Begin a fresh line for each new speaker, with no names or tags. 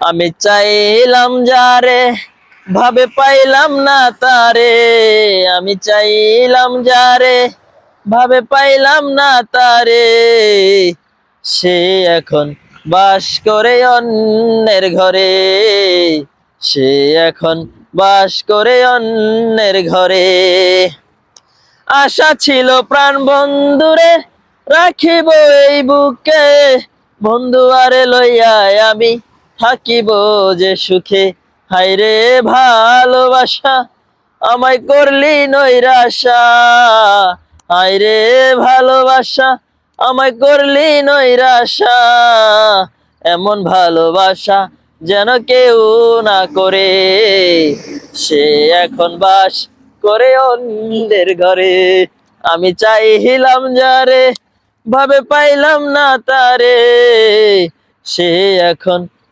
আমি চাইলাম যারে, ভাবে পাইলাম না তারে। আমি চাইলাম যারে, ভাবে পাইলাম না তারে। সে এখন বাস করে অন্যের ঘরে। সে এখন বাস করে অন্যের ঘরে। আশা ছিল প্রাণ বন্ধুরে রাখিব এই বুকে। বন্ধু আরে লইয়াই আমি থাকিব যে সুখে। হাইরে ভালোবাসা, আমায় করলি নৈরাশা। হাইরে ভালোবাসা, আমায় করলি নৈরাশা। এমন ভালোবাসা যেন কেউ না করে। সে এখন বাস করে অন্যের ঘরে। আমি চাইলাম যারে, ভাবে পাইলাম না তারে। সে এখন